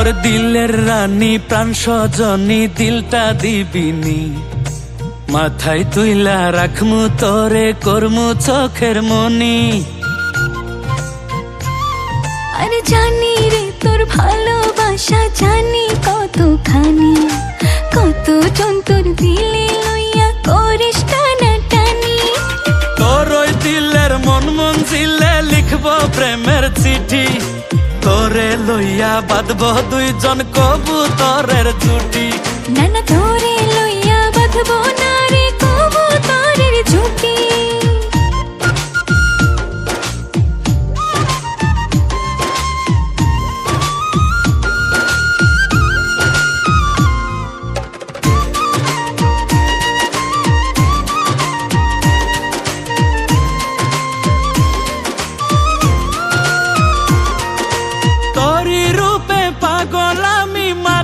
তোর দিলের রানী প্রাণ সজনী দিলটা দিবিনি। মাথায় তুইলা রাখমু তোরে করমু চোখের মনি। আর জানি রে তোর ভালোবাসা জানি কতখানি। কত তোর দিলে লইয়া করিস টানা টানি তোর ওই দিলের মন মন জিলে লিখব প্রেমের চিঠি। তোরে লইয়া বাঁধব দুইজন কবুতরের জুটি।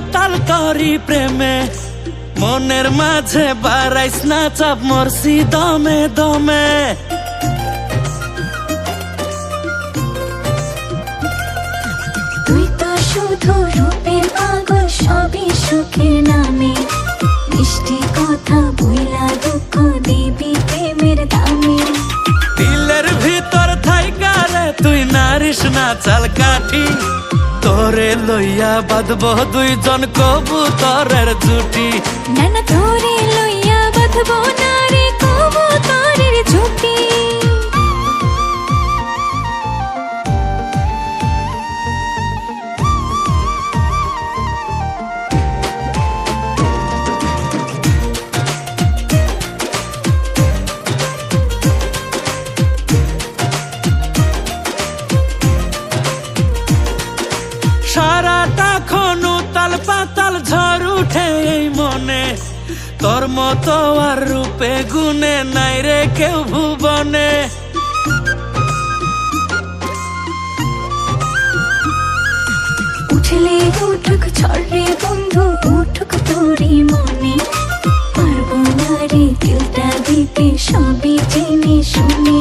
মাতাল তরি প্রেমে মনের মাঝে বাড়াইস না চাপ মরছি দমে দমে। তুই তো শুধু রূপের পাগল সবই সুখের নামে। মিষ্টি কথা বইলা দুঃখ দিবি প্রেমের দামে। দিলের ভিতর থাইকারে তুই নারিস না চাল কাঠি। লইয়া বাঁধব দুইজন কবুতরের জুটি। নানা ধরে তোর মতো আর রূপে গুনে নাই রে কেউ ভুবনে। উঠলে উঠুক ছড়ে বন্ধু উঠুক তোরি মনে। পারব না রে দিলটা দিতে সবই জেনে শুনে।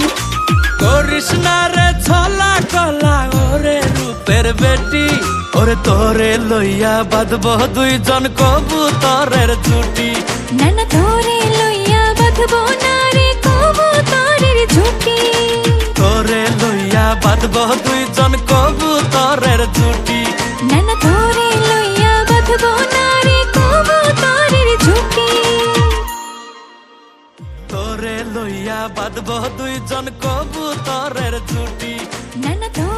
করিস না রে ছলা কলা ওরে রূপের বেটি। ওরে তোরে লইয়া বাঁধব দুইজন কবুতরের জুটি নানা ধরে লইয়া বাঁধবো না রে কবুতরের ঝুঁকি। তোরে লইয়া বাঁধব দুইজন কবুতরের জুটি নানা ধরে লইয়া বাঁধবো না রে কবুতরের ঝুঁকি। তোরে লইয়া বাঁধব দুইজন নানা ধরে লইয়া